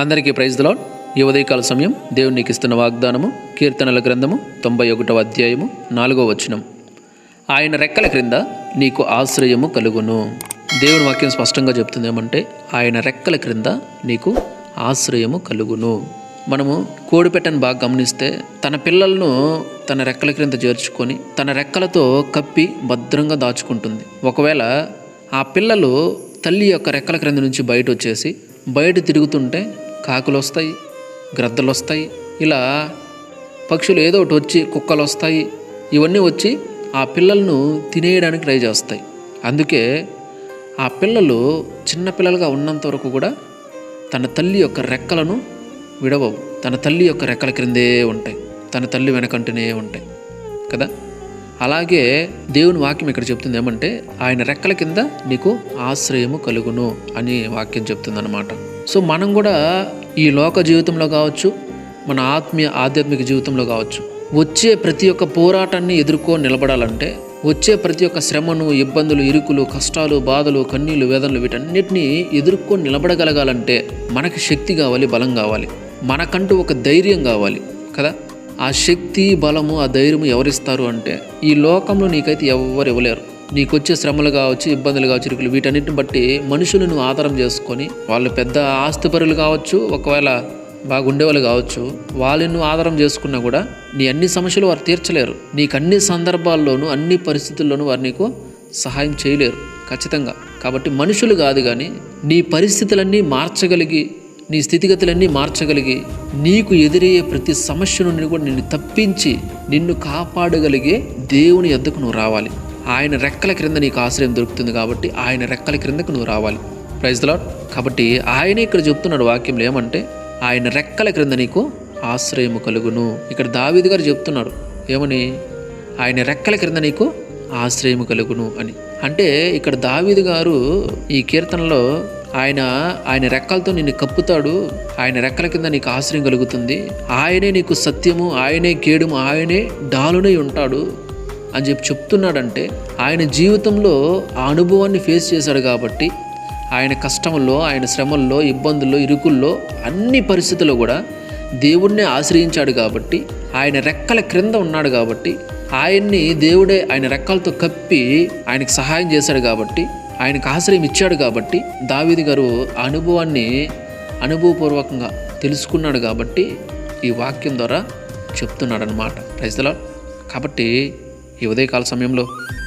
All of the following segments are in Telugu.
అందరికీ ప్రైజ్లో ఈ ఉదయకాల సమయం దేవుడు నీకు ఇస్తున్న వాగ్దానము కీర్తనల గ్రంథము తొంభై ఒకటవ అధ్యాయము నాలుగో వచనం. ఆయన రెక్కల క్రింద నీకు ఆశ్రయము కలుగును. దేవుని వాక్యం స్పష్టంగా చెప్తుంది ఏమంటే ఆయన రెక్కల క్రింద నీకు ఆశ్రయము కలుగును. మనము కోడిపెట్టను బాగా గమనిస్తే తన పిల్లలను తన రెక్కల క్రింద చేర్చుకొని తన రెక్కలతో కప్పి భద్రంగా దాచుకుంటుంది. ఒకవేళ ఆ పిల్లలు తల్లి యొక్క రెక్కల క్రింద నుంచి బయట వచ్చేసి బయట తిరుగుతుంటే కాకులు వస్తాయి గ్రద్దలు వస్తాయి ఇలా పక్షులు ఏదో ఒకటి వచ్చి కుక్కలు వస్తాయి ఇవన్నీ వచ్చి ఆ పిల్లలను తినేయడానికి ట్రై చేస్తాయి. అందుకే ఆ పిల్లలు చిన్నపిల్లలుగా ఉన్నంత వరకు కూడా తన తల్లి యొక్క రెక్కలను విడవవు. తన తల్లి యొక్క రెక్కల క్రిందే ఉంటాయి. తన తల్లి వెనకంటనే ఉంటాయి. కదా? అలాగే దేవుని వాక్యం ఇక్కడ చెప్తుంది ఏమంటే ఆయన రెక్కల కింద నీకు ఆశ్రయము కలుగును అని వాక్యం చెప్తుంది సో మనం కూడా ఈ లోక జీవితంలో కావచ్చు మన ఆత్మీయ ఆధ్యాత్మిక జీవితంలో కావచ్చు వచ్చే ప్రతి ఒక్క పోరాటాన్ని ఎదుర్కో నిలబడాలంటే వచ్చే ప్రతి ఒక్క శ్రమను ఇబ్బందులు ఇరుకులు కష్టాలు బాధలు కన్నీళ్ళు వేదనలు వీటన్నిటిని ఎదుర్కొని నిలబడగలగాలంటే మనకి శక్తి కావాలి బలం కావాలి. మనకంటూ ఒక ధైర్యం కావాలి కదా? ఆ శక్తి బలము ఆ ధైర్యము ఎవరిస్తారు అంటే ఈ లోకంలో నీకైతే ఎవరు ఇవ్వలేరు. నీకు వచ్చే శ్రమలు కావచ్చు ఇబ్బందులు కావచ్చు ఇరుకులు వీటన్నిటిని బట్టి మనుషులను నువ్వు ఆధారం చేసుకొని వాళ్ళు పెద్ద ఆస్తిపరులు కావచ్చు ఒకవేళ బాగుండేవాళ్ళు కావచ్చు వాళ్ళని నువ్వు ఆధారం చేసుకున్నా కూడా నీ అన్ని సమస్యలు వారు తీర్చలేరు. నీకు అన్ని సందర్భాల్లోనూ అన్ని పరిస్థితుల్లోనూ వారు నీకు సహాయం చేయలేరు ఖచ్చితంగా. కాబట్టి మనుషులు కాదు కానీ నీ పరిస్థితులన్నీ మార్చగలిగి నీ స్థితిగతులన్నీ మార్చగలిగి నీకు ఎదురయ్యే ప్రతి సమస్య నుండి కూడా నిన్ను తప్పించి నిన్ను కాపాడగలిగే దేవుని ఎద్దకు నువ్వు రావాలి. ఆయన రెక్కల క్రింద నీకు ఆశ్రయం దొరుకుతుంది కాబట్టి ఆయన రెక్కల క్రిందకు నువ్వు రావాలి. ప్రైజ్ లాట్ కాబట్టి ఆయనే ఇక్కడ చెప్తున్నాడు వాక్యంలో ఏమంటే ఆయన రెక్కల క్రింద నీకు ఆశ్రయము కలుగును. ఇక్కడ దావీదు గారు చెప్తున్నారు ఏమని? ఆయన రెక్కల క్రింద నీకు ఆశ్రయము కలుగును అని. అంటే ఇక్కడ దావీదు గారు ఈ కీర్తనలో ఆయన ఆయన రెక్కలతో నిన్ను కప్పుతాడు ఆయన రెక్కల కింద నీకు ఆశ్రయం కలుగుతుంది ఆయనే నీకు సత్యము ఆయనే కేడుము ఆయనే డాలునై ఉంటాడు. అని చెప్పి చెప్తున్నాడంటే ఆయన జీవితంలో ఆ అనుభవాన్ని ఫేస్ చేశాడు కాబట్టి ఆయన కష్టంలో ఆయన శ్రమల్లో ఇబ్బందుల్లో ఇరుకుల్లో అన్ని పరిస్థితుల్లో కూడా దేవుణ్ణి ఆశ్రయించాడు కాబట్టి ఆయన రెక్కల క్రింద ఉన్నాడు కాబట్టి ఆయన్ని దేవుడే ఆయన రెక్కలతో కప్పి ఆయనకు సహాయం చేశాడు కాబట్టి ఆయనకు ఆశ్రయం ఇచ్చాడు కాబట్టి దావీది గారు ఆ అనుభవాన్ని అనుభవపూర్వకంగా తెలుసుకున్నాడు కాబట్టి ఈ వాక్యం ద్వారా చెప్తున్నాడనమాట రైతుల కాబట్టి ఈ ఉదయకాల సమయంలో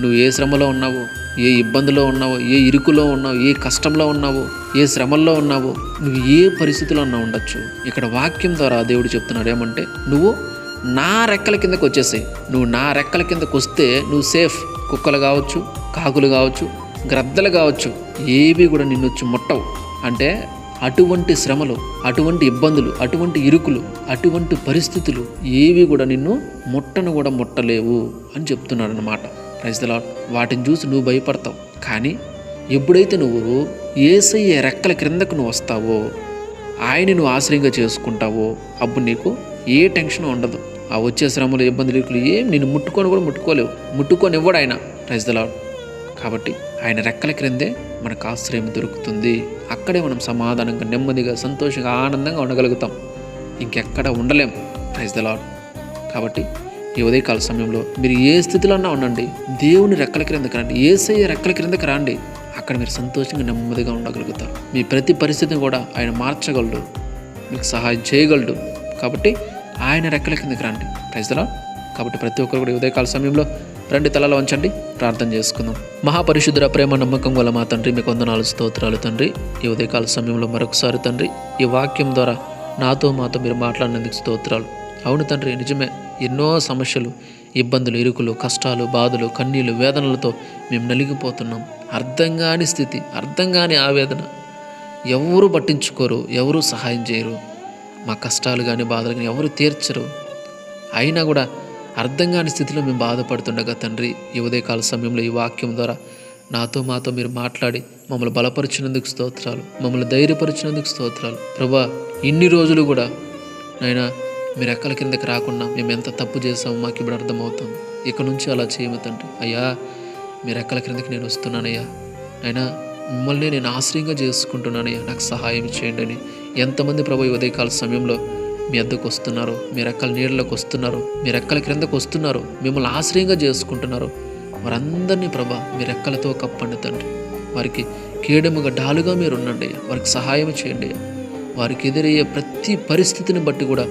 నువ్వు ఏ శ్రమలో ఉన్నావో ఏ ఇబ్బందిలో ఉన్నావో ఏ ఇరుకులో ఉన్నావో ఏ కష్టంలో ఉన్నావో ఏ శ్రమల్లో ఉన్నావో నువ్వు ఏ పరిస్థితిలో ఉన్నా ఉండొచ్చు. ఇక్కడ వాక్యం ద్వారా దేవుడు చెప్తున్నాడు ఏమంటే నువ్వు నా రెక్కల కిందకు వచ్చేసాయి. నువ్వు నా రెక్కల కిందకు వస్తే నువ్వు సేఫ్ కుక్కలు కావచ్చు కాకులు కావచ్చు గ్రద్దలు కావచ్చు ఏవి కూడా నిన్ను వచ్చి ముట్టవు అంటే అటువంటి శ్రమలు అటువంటి ఇబ్బందులు అటువంటి ఇరుకులు అటువంటి పరిస్థితులు ఏవి కూడా నిన్ను ముట్టను కూడా ముట్టలేవు అని చెప్తున్నాడు అనమాట ప్రజల వాటిని చూసి నువ్వు భయపడతావు. కానీ ఎప్పుడైతే నువ్వు ఏసయ్య రెక్కల క్రిందకు నువ్వు వస్తావో ఆయన నువ్వు ఆశ్రయంగా చేసుకుంటావో అప్పుడు నీకు ఏ టెన్షన్ ఉండదు. ఆ వచ్చే శ్రమలు ఇబ్బందులు ఇరుకులు ఏం నేను ముట్టుకొని కూడా ముట్టుకోలేవు. ముట్టుకొని ఇవ్వడు ఆయన. ప్రజలాడు కాబట్టి ఆయన రెక్కల క్రిందే మనకు ఆశ్రయం దొరుకుతుంది. అక్కడే మనం సమాధానంగా నెమ్మదిగా సంతోషంగా ఆనందంగా ఉండగలుగుతాం. ఇంకెక్కడ ఉండలేం. ప్రైజ్ ద లాడ్ కాబట్టి ఈ ఉదయకాల సమయంలో మీరు ఏ స్థితిలో ఉండండి. దేవుని రెక్కల క్రిందకి రండి. ఏసయ్య రెక్కల క్రిందకి రండి. అక్కడ మీరు సంతోషంగా నెమ్మదిగా ఉండగలుగుతారు. మీ ప్రతి పరిస్థితిని కూడా ఆయన మార్చగలడు. మీకు సహాయం చేయగలడు. కాబట్టి ఆయన రెక్కల కిందకి రండి. ప్రైజ్ కాబట్టి ప్రతి ఒక్కరు కూడా ఈ ఉదయకాల సమయంలో రెండు తలలో ఉంచండి ప్రార్థన చేసుకుందాం మహాపరిశుద్ధుల ప్రేమ నమ్మకం వల్ల మా తండ్రి మీకు వందనాలు స్తోత్రాలు తండ్రి. ఈ ఉదయకాల సమయంలో మరొకసారి తండ్రి ఈ వాక్యం ద్వారా నాతో మాతో మీరు మాట్లాడినందుకు స్తోత్రాలు. అవును తండ్రి నిజమే ఎన్నో సమస్యలు ఇబ్బందులు ఇరుకులు కష్టాలు బాధలు కన్నీళ్ళు వేదనలతో మేము నలిగిపోతున్నాం. అర్థం కాని స్థితి అర్థం కాని ఆవేదన. ఎవరు పట్టించుకోరు ఎవరు సహాయం చేయరు. మా కష్టాలు కానీ బాధలు కానీ ఎవరు తీర్చరు. అయినా కూడా అర్థం కాని స్థితిలో మేము బాధపడుతుండగా తండ్రి ఈ ఉదయకాల సమయంలో ఈ వాక్యం ద్వారా నాతో మాతో మీరు మాట్లాడి మమ్మల్ని బలపరిచినందుకు స్తోత్రాలు మమ్మల్ని ధైర్యపరిచినందుకు స్తోత్రాలు. ప్రభా ఇన్ని రోజులు కూడా నైనా మీరు ఎక్కల కిందకి రాకుండా మేము ఎంత తప్పు చేసామో మాకు ఇప్పుడు అర్థమవుతుంది. ఇక నుంచి అలా చేయము తండ్రి. అయ్యా మీరు ఎక్కల క్రిందకి నేను వస్తున్నానయ్యా. అయినా మిమ్మల్ని నేను ఆశ్రయంగా చేసుకుంటున్నానయ్యా. నాకు సహాయం చేయండి అని ఎంతమంది ప్రభు ఉదయకాల సమయంలో మీ అద్దకు వస్తున్నారు మీ రెక్కల నీళ్ళలోకి వస్తున్నారు మీ రెక్కల క్రిందకు వస్తున్నారు మిమ్మల్ని ఆశ్రయంగా చేసుకుంటున్నారు. వారందరినీ ప్రభా మీ రెక్కలతో కప్పండి తండ్రి. వారికి కీడముగా డాలుగా మీరు ఉండండి వారికి సహాయం చేయండి వారికి ఎదురయ్యే ప్రతి పరిస్థితిని బట్టి కూడా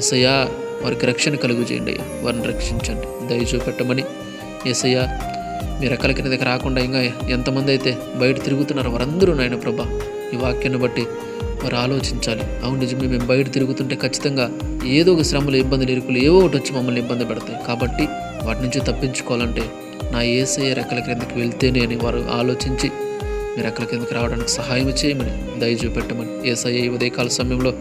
ఎసయ్యా వారికి రక్షణ కలుగు చేయండి వారిని రక్షించండి. దయ చూపెట్టమని ఎసయ్యా మీ రెక్కల కిందకి రాకుండా ఇంకా ఎంతమంది అయితే బయట తిరుగుతున్నారో వారందరూ నాయన ప్రభా ఈ వాక్యాన్ని బట్టి వారు ఆలోచించాలి. అవును నిజమే మేము బయట తిరుగుతుంటే ఖచ్చితంగా ఏదో ఒక శ్రమలు ఇబ్బందులు ఇరుకులు ఏవో ఒకటి వచ్చి మమ్మల్ని ఇబ్బంది పెడతాయి. కాబట్టి వాటి నుంచి తప్పించుకోవాలంటే నా ఏసఐ రెక్కల క్రిందకి వెళ్తేనే అని వారు ఆలోచించి మీరు రెక్కల కిందకి రావడానికి సహాయం చేయమని దయచూపెట్టమని ఏసఐ ఉదయకాల సమయంలో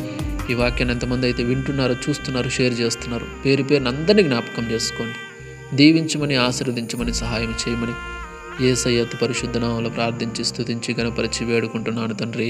ఈ వాక్యాన్ని ఎంతమంది అయితే వింటున్నారో చూస్తున్నారు షేర్ చేస్తున్నారు. పేరు పేరుని అందరినీ జ్ఞాపకం చేసుకోండి. దీవించమని ఆశీర్వదించమని సహాయం చేయమని ఏసయ్యత్ పరిశుద్ధ నామంలో ప్రార్థించి స్థుతించి గణపరిచి వేడుకుంటున్నాను తండ్రి.